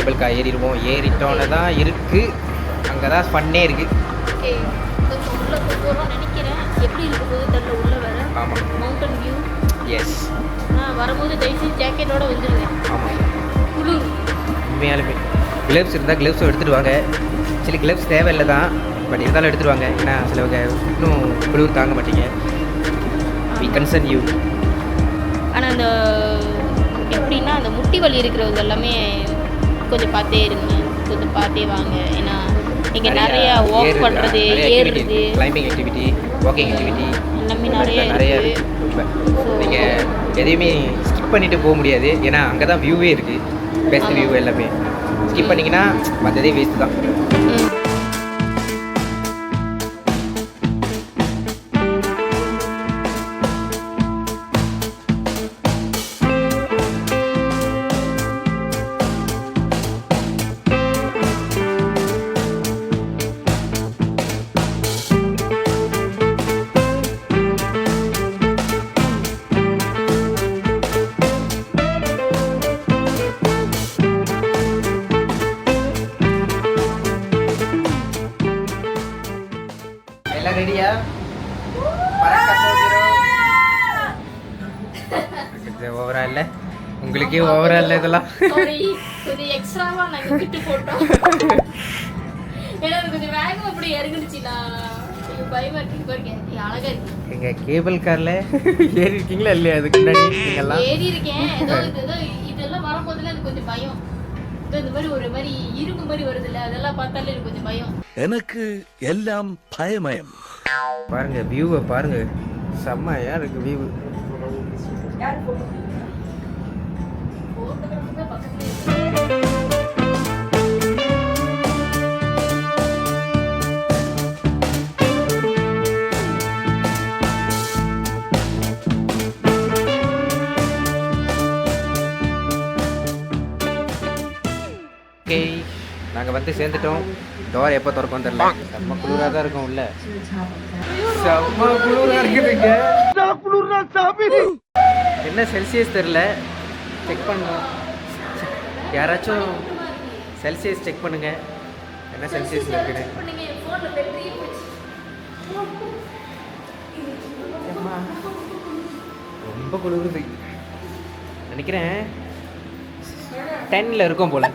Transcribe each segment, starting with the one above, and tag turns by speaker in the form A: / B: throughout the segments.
A: Cable car ஏறிடுவோம். ஏறிட்டோன்னு தான் இருக்குது அங்கே தான் ஃபன்னே இருக்குது
B: நினைக்கிறேன்.
A: ஆமாம்
B: மவுண்டன் வியூ
A: எஸ்
B: வரும்போது தயவுசெய்து ஜாக்கெட்டோட வந்துடுங்க
A: ஆமாம்
B: குளிர்
A: உண்மையாலுமே. க்ளவ்ஸ் இருந்தால் க்ளவ்ஸும் எடுத்துகிட்டு வாங்க. சில க்ளவ்ஸ் தேவையில்லை தான் பட் இருந்தாலும் எடுத்துகிட்டு வாங்க. ஏன்னா சிலவங்க இன்னும் குளிர் தாங்க மாட்டீங்க. வி கன்சர்ன் யூ
B: ஆனால் அந்த எப்படின்னா அந்த முட்டி வலி இருக்கிறவங்க எல்லாமே கொஞ்சம் பார்த்தே இருங்க. கொஞ்சம் பார்த்தே வாங்க. ஏன்னா இங்கே நிறைய வாக் பண்ணுறது ஏறுறது
A: கிளைம்பிங் ஆக்டிவிட்டி வாக்கிங் ஆக்டிவிட்டி
B: எல்லாமே நிறைய
A: நிறைய நீங்கள் எதையுமே ஸ்கிப் பண்ணிட்டு போக முடியாது. ஏன்னா அங்கே தான் வியூவே இருக்குது பெஸ்ட் வியூ எல்லாமே. ஸ்கிப் பண்ணிங்கன்னா மற்றதே வேஸ்ட் தான். உங்களுக்கே ஓவரா இல்லை இதெல்லாம்.
B: சாரி கொஞ்சம் எக்ஸ்ட்ராவா நாங்க விட்டு போட்டோம். ஏன்னா கொஞ்சம் வேகம் அப்படி ஐயோ, அழகா இருக்கு.
A: எங்க கேபிள் கார்ல ஏறி இருக்கீங்களா இல்லையா? அதுக்கு முன்னாடி நீங்கெல்லாம்
B: ஏறி இருக்கேன் ஏதோ இது ஏதோ இதெல்லாம் வரும்போதுல எனக்கு கொஞ்சம் பயம். இதோ இந்த மாதிரி ஒரு மாதிரி இரும்பு மாதிரி வருது இல்ல அதெல்லாம் பார்த்தாலே எனக்கு கொஞ்சம் பயம்.
C: எனக்கு எல்லாம் பயமயம்.
A: பாருங்க வியூவை பாருங்க. செம்மையா இருக்கு வியூ ஓகே நாங்க வந்து சேர்ந்துட்டோம். டோர் எப்போ திறக்கும் தெரியல. செம்ம குளிரா தான் இருக்கும் உள்ள. செம்ம குளிரா இருக்குதுங்க என்ன செல்சியஸ் தெரியல. செக் பண்ணணும் யாராச்சும் செல்சியஸ் செக் பண்ணுங்க. என்ன செல்சியஸ் அம்மா. ரொம்ப குளிருது. நினைக்கிறேன். டென்னில் இருக்கும் போல.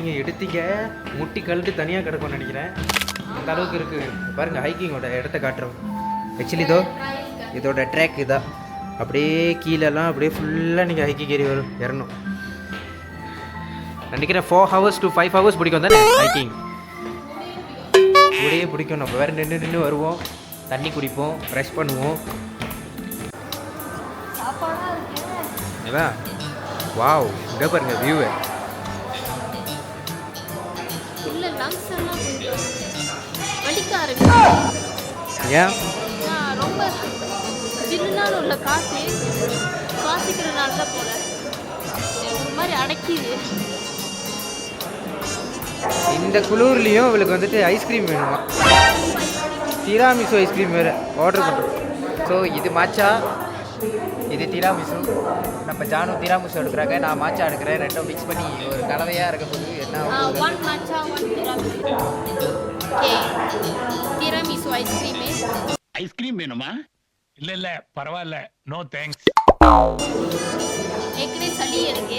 A: ஹைக்கிங் எடுத்தீங்க. முட்டி கழுட்டு தனியாக கிடக்கும்னு நினைக்கிறேன். அந்த அளவுக்கு இருக்குது பாருங்க ஹைக்கிங்கோட இடத்த காட்டுறோம். ஆக்சுவலி இதோ இதோட ட்ராக் இதா. அப்படியே கீழெல்லாம் அப்படியே ஃபுல்லாக நீங்கள் ஹைக்கிங் ஏறி வரும் இறணும் நினைக்கிறேன் four hours to five hours பிடிக்கும் தானே ஹைக்கிங் கூடயே பிடிக்கும். நம்ம வேறு நின்று நின்று வருவோம். தண்ணி குடிப்போம் ப்ரெஷ் பண்ணுவோம். இதான் வாவ் இங்கே பாருங்க வியூவை ஏன்?
B: ரொம்ப ஜில்லுனால உள்ள காற்று சுவாசிக்கிறதுனால தான் போல. ஒரு மாதிரி அடைக்கிது.
A: இந்த குளூர்லேயும் இவளுக்கு வந்துட்டு ஐஸ்கிரீம் வேணுமா? டிராமிசு ஐஸ்கிரீம் வேறு ஆர்டர் பண்ணுறோம் ஸோ இது மாச்சா இது டிராமிசு நம்ம ஜானு டிராமிசு எடுக்கிறாங்க. நான் மாச்சா எடுக்கிறேன். ரெண்டும் மிக்ஸ் பண்ணி ஒரு கலவையாக இருக்க போது என்ன
B: ஐஸ்கிரீமு
D: ஐஸ்கிரீம் வேணுமா இல்ல இல்ல பரவாயில்ல. நோ தேங்க்ஸ்
B: ஏற்கனவே சளி எனக்கு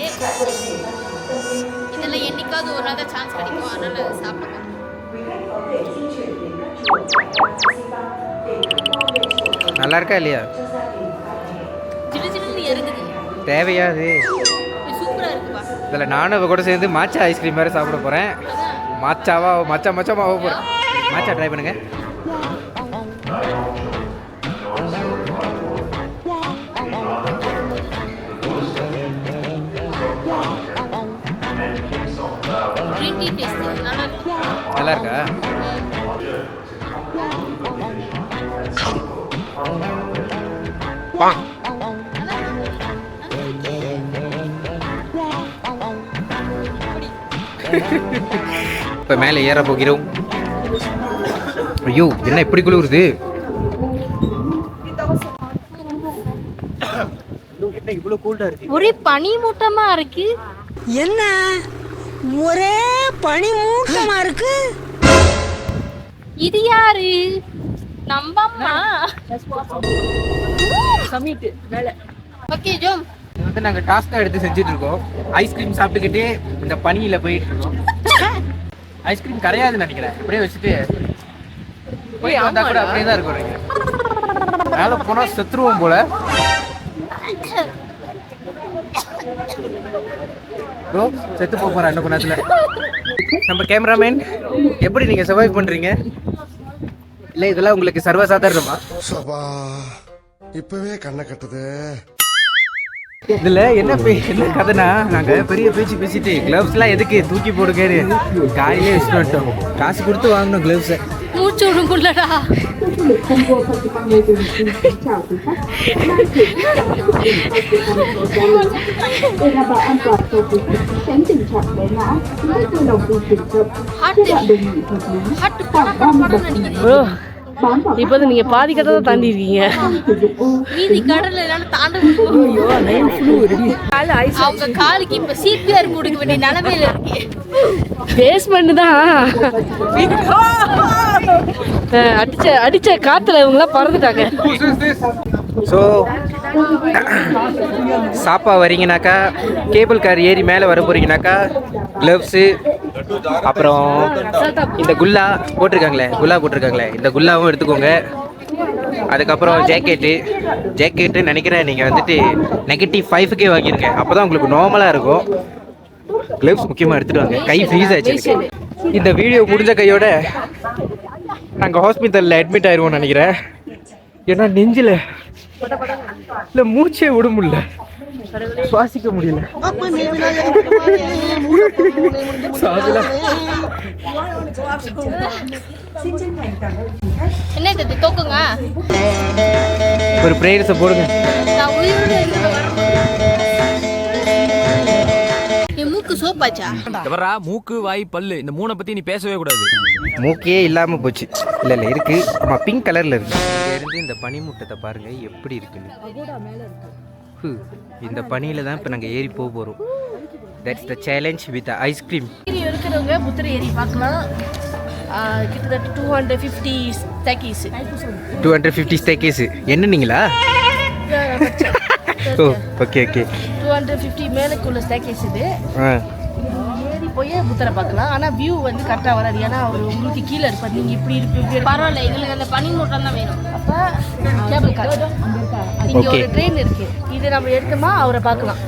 B: இதெல்லாம் என்னைக்காவது ஒரு நாள் தான் சான்ஸ் கிடைக்கும் அதனால அதை சாப்பிட.
A: நல்லா இருக்கா இல்லையா?
B: ஜிலு ஜிலுன்னு இறங்குது
A: தேவையா அது?
B: இது சூப்பரா இருக்குப்பா
A: இதில் நானும் இவ கூட சேர்ந்து மாச்சா ஐஸ்கிரீம் வேறு சாப்பிட போகிறேன் மாச்சாவா மச்சா மச்சமா ஆக போகிறேன் மாச்சா ட்ரை பண்ணுங்க. நல்லா இருக்கா. இப்போ மேலே ஏற போகிறோம். ஐயோ என்ன இப்படி குளிருது?
B: ஒரே பனி மூட்டமா இருக்கு.
E: என்ன? ஒரே பனி மூட்டமா இருக்கு?
B: இது யாரு? நம்ம அம்மா. ஓகே ஜோம்.
A: வந்து நாங்கள் டாஸ்காக எடுத்து செஞ்சுட்டு இருக்கோம். ஐஸ்கிரீம் சாப்பிட்டுக்கிட்டே இந்த பனியில் போயிட்டு இருக்கோம். ஐஸ்கிரீம் கரையாதுன்னு நினைக்கிறேன். அப்படியே வச்சுட்டு போய் வந்தா கூட அப்படியே தான் இருக்கும் நினைக்கிறேன் மேலே போனால் செத்துருவோம் போல. ப்ரோ செத்து போக போகிறேன் இன்னும் கொஞ்ச நேரத்தில். நம்ம கேமராமேன் எப்படி நீங்கள் சர்வைவ் பண்ணுறீங்க இல்லை இதெல்லாம் உங்களுக்கு சர்வசாதாரணமா?
F: இப்பவே கண்ணை கட்டுது.
A: இதுல என்ன பே என்ன கதைனா நாங்க பெரிய பேச்சு பேசிட்டு கிளவ்ஸ் எல்லாம் எதுக்கு தூக்கி போடுங்கன்னு காலையிலே வச்சுட்டு வந்துட்டோம் காசு கொடுத்து வாங்கணும் கிளவ்ஸை
B: மூச்சு படம் படம் நினைக்கிறேன்
G: இப்போ நீங்க பாதி கதை தான் தாண்டி இருக்கீங்க
B: மீதி கடல்ல என்னால தாண்ட அவங்க காலுக்கு இப்ப சிபிஆர் கொடுக்க வேண்டிய நிலைமையில இருக்கு.
G: பேஸ்மெண்ட் தான். அடிச்ச அடிச்ச காத்துல இவங்களாம் பறந்துட்டாங்க.
A: ஸோ சாப்பா வரீங்கனாக்கா கேபிள் கார் ஏறி மேலே வர போகிறீங்கனாக்கா க்ளவ்ஸு அப்புறம் இந்த குல்லா போட்டிருக்காங்களே குல்லா போட்டிருக்காங்களே இந்த குல்லாவும் எடுத்துக்கோங்க. அதுக்கப்புறம் ஜேக்கெட்டு ஜேக்கெட்டு நினைக்கிறேன் நீங்கள் வந்துட்டு நெகட்டிவ் ஃபைவ்க்கே வாங்கியிருக்கேன் அப்போ தான் உங்களுக்கு நார்மலாக இருக்கும். க்ளவ்ஸ் முக்கியமாக எடுத்துகிட்டு வாங்க. கை ஃப்ரீஸ் ஆச்சு இந்த வீடியோ முடிஞ்ச கையோட நாங்கள் ஹாஸ்பிட்டலில் அட்மிட் ஆயிடுவோம்னு நினைக்கிறேன். ஏன்னா நெஞ்சில் இல்லை மூச்சே விட முடியல. சுவாசிக்க முடியல.
B: என்ன இது தூக்குங்க?
A: ஒரு ப்ரேயர்ஸை போடுங்க.
B: மூக்கு சோப்பாச்சா?
H: எவரா மூக்கு வாய் பல்லு இந்த மூணை பத்தி நீ பேசவே கூடாது.
A: மூக்கே இல்லாமல் போச்சு. இல்லை இல்லை இருக்கு. ஆமாம் பிங்க் கலரில் இருக்கு. இங்க இருந்து இந்த பனிமூட்டத்தை பாருங்க எப்படி இருக்குன்னு. இந்த பனியில தான் இப்போ நாங்கள் ஏறி போக போகிறோம் that's the challenge with ice cream
G: இருக்கிறவங்க புத்திர ஏரி பார்க்கலாம். கிட்டத்தட்ட two hundred fifty staircase
A: two hundred fifty staircase என்னன்னீங்களா ஓ okay okay
G: two hundred fifty மேலுக்குள்ள staircase இது.
A: ஆ.
G: ஏறி போய் புத்தரை பார்க்கலாம். ஆனால் வியூ வந்து கரெக்டாக வராது. ஏன்னா அவர் உங்களுக்கு கீழே இருப்பார். நீங்கள் இப்படி இருப்பி இப்படி இருப்பீங்க.
B: பரவாயில்ல எங்களுக்கு அந்த பனி மூட்டம் தான் வேணும்.
G: அப்போ கேபிள் கார் இங்கே. ஒரு ட்ரெயின் இருக்கு. இது நம்ம எடுத்தோமா அவரை பார்க்கலாம்.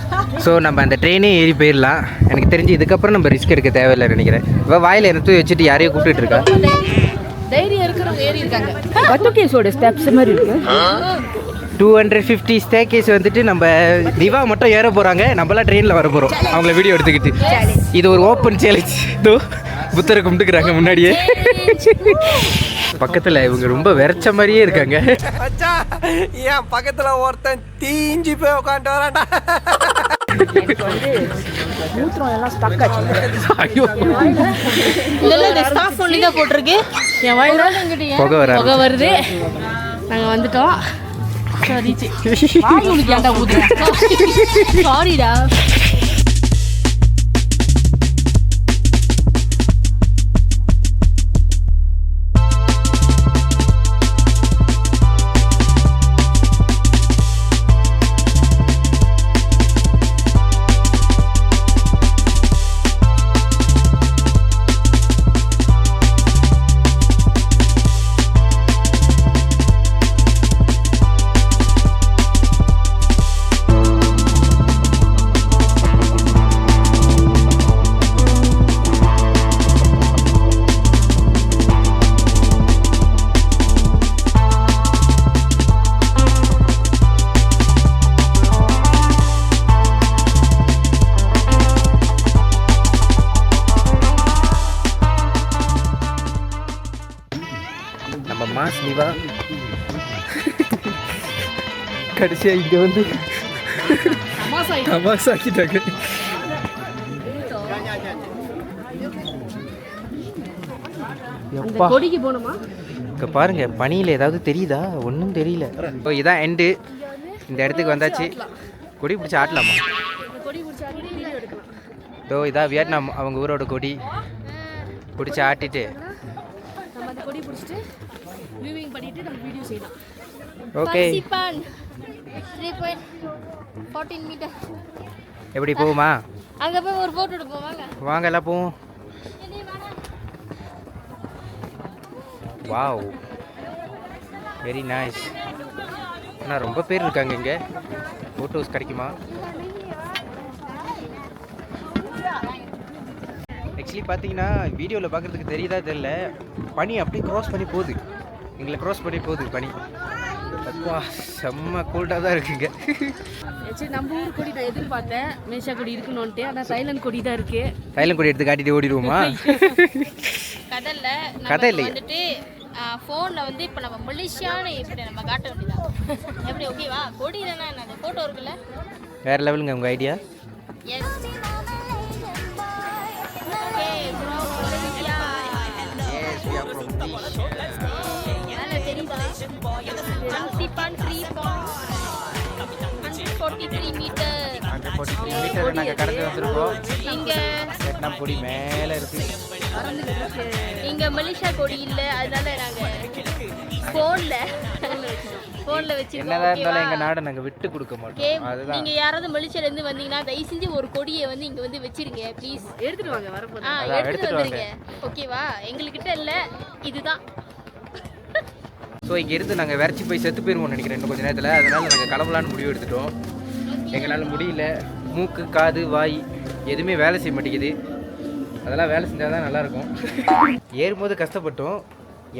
A: ஸோ நம்ம அந்த ட்ரெயினே ஏறி போயிடலாம் எனக்கு தெரிஞ்சு இதுக்கப்புறம் நம்ம ரிஸ்க் எடுக்க தேவையில்லை நினைக்கிறேன். இவ வாயில் எடுத்து வச்சுட்டு யாரையோ கூப்பிட்டுட்டு இருக்கா?
G: தைரியம் இருக்கிறவங்க ஏறி இருக்காங்க. ஸ்டெப்ஸ் மாதிரி இருக்கு.
A: டூ ஹண்ட்ரட் ஃபிஃப்டி ஸ்டேக்கேஸ் வந்துட்டு நம்ம திவா மட்டும் ஏற போகிறாங்க நம்மளாம் ட்ரெயினில் வர போகிறோம் அவங்கள வீடியோ எடுத்துக்கிட்டு. இது ஒரு ஓப்பன் சேலஞ்ச் இதோ புத்தரை கும்பிட்டுக்கிறாங்க முன்னாடியே. பக்கத்தில் இவங்க ரொம்ப வெறச்ச மாதிரியே இருக்காங்க.
I: என் பக்கத்துல ஒருத்தன் தீஞ்சு போய் உட்காந்து வரான்டா.
B: போட்டிருக்கு.
G: என் வாயில
A: புகை வர
G: புகை வருது நாங்கள் வந்துட்டோம் சரிச்சு வாய் உனக்கு ஏன்டா ஊதுறேன்
B: சாரிடா
A: நீ கடைசியாக இங்கே வந்து தமாசாக்கிட்டாங்க எப்பா?
G: கொடிக்கு போகணுமா
A: இங்கே பாருங்க பனியில் ஏதாவது தெரியுதா? ஒன்றும் தெரியல. இப்போ இதான் எண்டு இந்த இடத்துக்கு வந்தாச்சு. கொடி பிடிச்சி ஆட்டலாமா? இதோ இதான் வியட்நாம் அவங்க ஊரோட கொடி. பிடிச்சி ஆட்டிட்டு. Okay
B: three point fourteen meter
A: எப்படி போகுமா?
B: அங்கே போய் ஒரு ஃபோட்டோ எடுப்போம் வாங்க.
A: வாங்க எல்லாம் போவோம். வாவ். வெரி நைஸ் ஆனால் ரொம்ப பேர் இருக்காங்க இங்கே. ஃபோட்டோஸ் கிடைக்குமா? ஆக்சுவலி பார்த்தீங்கன்னா வீடியோவில் பார்க்குறதுக்கு தெரியுதா தெரியல. பனி அப்படியே க்ராஸ் பண்ணி போகுது. எங்களை க்ராஸ் பண்ணி போகுது பனி. அப்பா செம்ம கோல்டாக தான் இருக்குங்க.
G: சரி நம்ம ஊர் கொடி நான் எதிர்பார்த்தேன். மேஷா கொடி இருக்கணும்ட்டு ஆனால் தைலண்ட் கொடி தான் இருக்கு.
A: தைலம் கொடி எடுத்து காட்டிட்டு ஓடிடுவோமா?
B: கதல்ல
A: கதை
B: நம்ம
A: இல்லையா?
B: வந்துட்டு ஃபோனில் வந்து இப்போ நம்ம மலேசியான்னு இப்படி நம்ம காட்ட வேண்டியதா? எப்படி ஓகேவா கொடி தானே அந்த ஃபோட்டோ இருக்குல்ல?
A: வேற லெவலுங்க உங்கள் idea
B: yes okay bro Malaysia சிப்பான் three hundred forty three meter
A: meter நாங்கள் கடந்து வந்திருக்கோம்.
B: இங்கே
A: வியட்நாம் கொடி மேலே இருக்கு.
B: இங்க மலேசியா கொடி இல்ல அதனால நாங்க போன்ல போன்ல வச்சிருக்கோம்
A: என்னதான் இருந்தாலும்
B: ஓகேவா?
A: எங்கள் நாடை நாங்கள் விட்டு கொடுக்க மாட்டோம். அதுதான்.
B: நீங்க யாராவது மலேசியால இருந்து வந்தீங்கன்னா தயவு செஞ்சு ஒரு கொடியை வந்து இங்க வந்து வச்சிருங்க ப்ளீஸ்
G: எடுத்துட்டு வாங்க
B: எடுத்துட்டு
A: எடுத்துட்டு
B: வந்துருங்க. ஓகேவா எங்ககிட்ட இல்ல இதுதான்.
A: ஸோ இங்கே இருந்து நாங்கள் விரைச்சி போய் செத்து போயிருவோம்னு நினைக்கிறேன் இன்னும் கொஞ்சம் நேரத்தில். அதனால் நாங்கள் கிளம்பலான்னு முடிவு எடுத்துட்டோம். எங்களால் முடியல. மூக்கு காது வாய் எதுவுமே வேலை செய்ய மாட்டேங்குது. அதெல்லாம் வேலை செஞ்சால் தான் நல்லாயிருக்கும் ஏறும்போது கஷ்டப்பட்டோம்.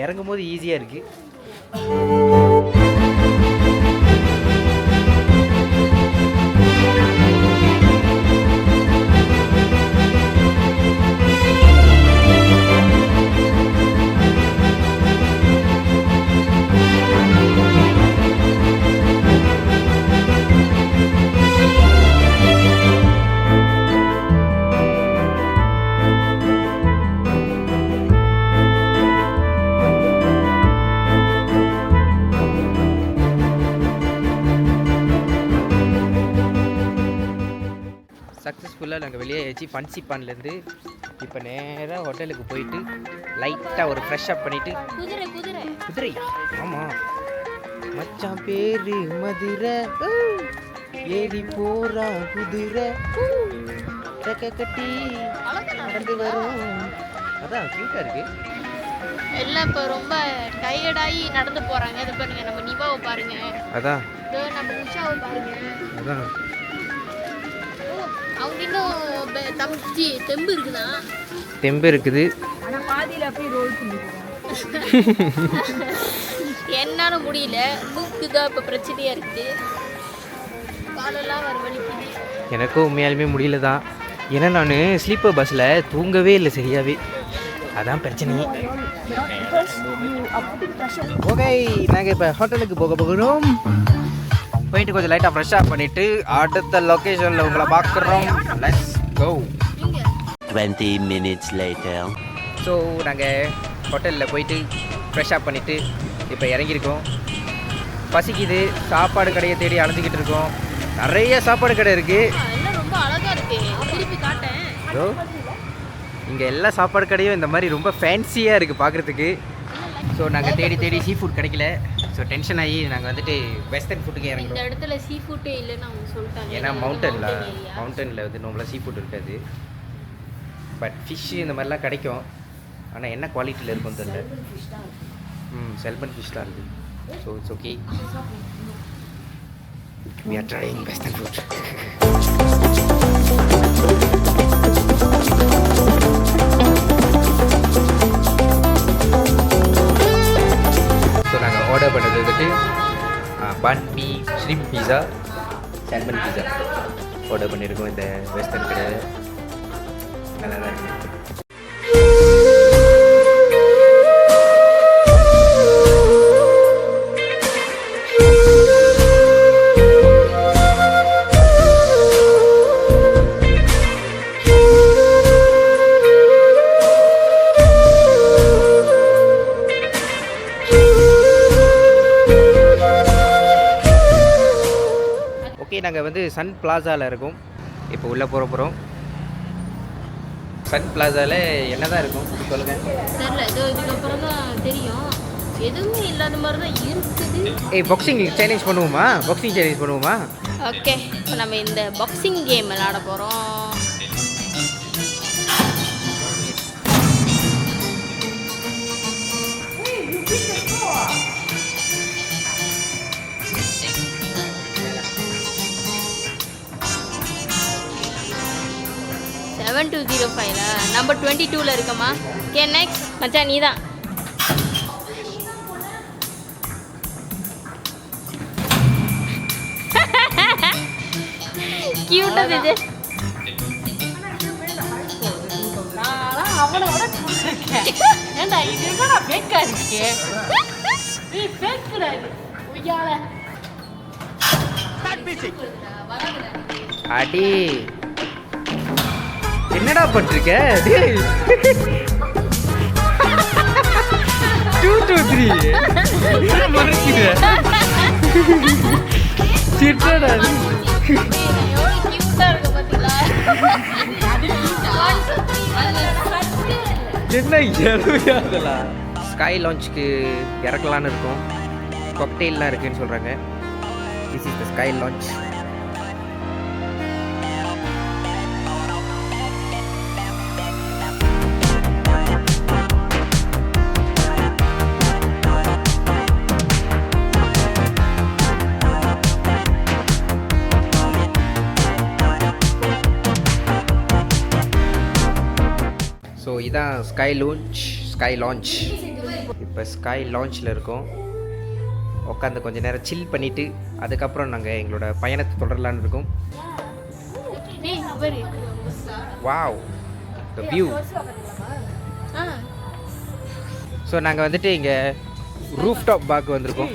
A: இறங்கும் போது ஈஸியாக இருக்குது நாங்கள் வெளியே ஆச்சு ஃபன்சிப்பான்லேருந்து இப்போ நேராக ஹோட்டலுக்கு போயிட்டு லைட்டாக ஒரு ஃப்ரெஷ் அப் பண்ணிவிட்டு
B: குதிரை
A: ஆமாம் மச்சான் பேரு மதுரை. ஏறி போறா குதிரை. கட்டி நடந்து வரும். அதான் க்யூட்டாக இருக்கு.
B: எல்லாம் இப்போ ரொம்ப டயர்டாகி நடந்து போறாங்க. இது பாருங்க நம்ம நிவாவை பாருங்க.
A: அதான்.
B: நம்ம உஷாவை பாருங்க.
A: அதான்.
B: இன்னும் தம்பி இருக்குதா?
A: தெம்பு இருக்குது.
G: ஆனால் பாதியில் ரோல்
B: என்னால முடியல. மூக்கு தான் இப்போ பிரச்சனையா இருக்குது. காலெல்லாம் வர வலிக்குது
A: எனக்கும் உண்மையாலுமே முடியல தான் ஏன்னா நான் ஸ்லீப்பர் பஸ்ஸில் தூங்கவே இல்லை சரியாவே. அதான் பிரச்சனையே. ஓகே நாங்கள் இப்போ ஹோட்டலுக்கு போக போகிறோம். போயிட்டு கொஞ்சம் லைட்டாக ஃப்ரெஷ்ஷாக பண்ணிவிட்டு அடுத்த லொக்கேஷனில் உங்களை பார்க்குறோம். Let's go
C: 20 minutes later.
A: So நாங்கள் ஹோட்டலில் போயிட்டு ஃப்ரெஷ்ஷாக பண்ணிவிட்டு இப்போ இறங்கியிருக்கோம். பசிக்குது சாப்பாடு கடையை தேடி அலைஞ்சிக்கிட்டு இருக்கோம். நிறைய சாப்பாடு கடை இருக்குது
B: ஆ, எல்லாம் ரொம்ப அழகா இருக்கு. திருப்பி காட்டேன்.
A: ஸோ இங்கே எல்லா சாப்பாடு கடையும் இந்த மாதிரி ரொம்ப ஃபேன்சியாக இருக்குது பார்க்குறதுக்கு ஸோ நாங்கள் தேடி தேடி சீ ஃபுட் கிடைக்கல. ஸோ டென்ஷன் ஆகி நாங்கள் வந்துட்டு வெஸ்டர்ன் ஃபுட்டுக்கு
B: இந்த
A: இறங்குறோம்.
B: இடத்துல சீ ஃபுட்டே இல்லைன்னு அவங்க சொல்லிட்டாங்க.
A: ஏன்னா மவுண்டனில். மவுண்டனில் வந்து நம்மள சீ ஃபுட் இருக்காது. பட் ஃபிஷ்ஷு இந்த மாதிரிலாம் கிடைக்கும். ஆனால் என்ன குவாலிட்டியில் இருக்கும் தெரியல. ம் செல்பன் ஃபிஷ் தான் இருக்குது so it's okay we are trying western food. Order பண்ணது வந்துட்டு பன்மி ஸ்ரீம் பீஸா சால்மன் பீஸா ஆர்டர் பண்ணியிருக்கோம் இந்த வெஸ்டர்ன் கடை நல்லா தான் இருக்குது நாங்கள் வந்து சன் பிளாசாவில் இருக்கோம். இப்போ உள்ளே போகிற போகிறோம் சன் பிளாசாவில் என்ன தான் இருக்கும்? சொல்லுங்கள்
B: தெரியல. இதோ இதுக்கப்புறம் தான் தெரியும். எதுவுமே இல்லாத மாதிரி தான் இருக்குது.
A: ஏய் பாக்ஸிங் சேலஞ்ச் பண்ணுவோமா? பாக்ஸிங் சேலஞ்ச் பண்ணுவோமா?
B: ஓகே இப்போ நம்ம இந்த பாக்ஸிங் கேம் விளாட போகிறோம் செவன் டூ ஜீரோ ஃபைவ்ல நம்பர் டுவெண்ட்டி டூவில் இருக்கம்மா. ஓகே நெக்ஸ்ட் மச்சான் நீ தான் கியூட்டாக இது
G: என்னடா இருக்கு? உய்யால.
A: அடி. என்னடா பண்ணிருக்க டேய். Two two three. மறைக்குது சிட்டடா என்ன ஸ்கை லான்ச்சுக்கு இறக்கலான்னு இருக்கோம். கொக்டெயில்லாம் இருக்குன்னு சொல்கிறாங்க this is the sky lounge இதான் ஸ்கை லூன்ச் ஸ்கை லான்ச் இப்போ ஸ்கை லான்ச்சில் இருக்கோம். உட்காந்து கொஞ்ச நேரம் சில் பண்ணிவிட்டு அதுக்கப்புறம் நாங்கள் எங்களோட பயணத்தை தொடரலான்னு இருக்கோம். வாவ் த வியூ ஸோ நாங்கள் வந்துட்டு இங்கே ரூஃப் டாப் பாக்கு வந்திருக்கோம்.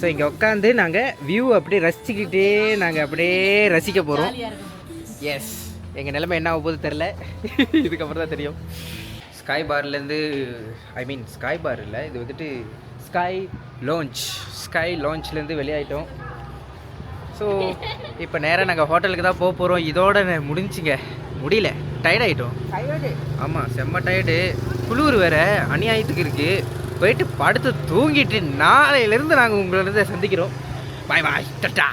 A: ஸோ இங்கே உட்காந்து நாங்கள் வியூ அப்படியே ரசிச்சுக்கிட்டே நாங்கள் அப்படியே ரசிக்க போகிறோம் எஸ் எங்கள் நிலைமை என்ன ஆக போகுது தெரில இதுக்கப்புறம் தான் தெரியும். ஸ்கை பார்லேருந்து ஐ மீன் ஸ்கை பார் இல்லை இது வந்துட்டு ஸ்கை லான்ச் ஸ்கை லான்ச்லேருந்து வெளியாயிட்டோம். ஸோ இப்போ நேராக நாங்கள் ஹோட்டலுக்கு தான் போக போகிறோம் இதோட முடிஞ்சுங்க. முடியல. டயர்ட் ஆகிட்டோம் ஆமாம் செம்ம டயர்டு குளிர் வேற அநியாயத்துக்கு இருக்குது போயிட்டு படுத்து தூங்கிட்டு நாளையிலேருந்து நாங்கள் உங்களை சந்திக்கிறோம். Bye bye ta-ta.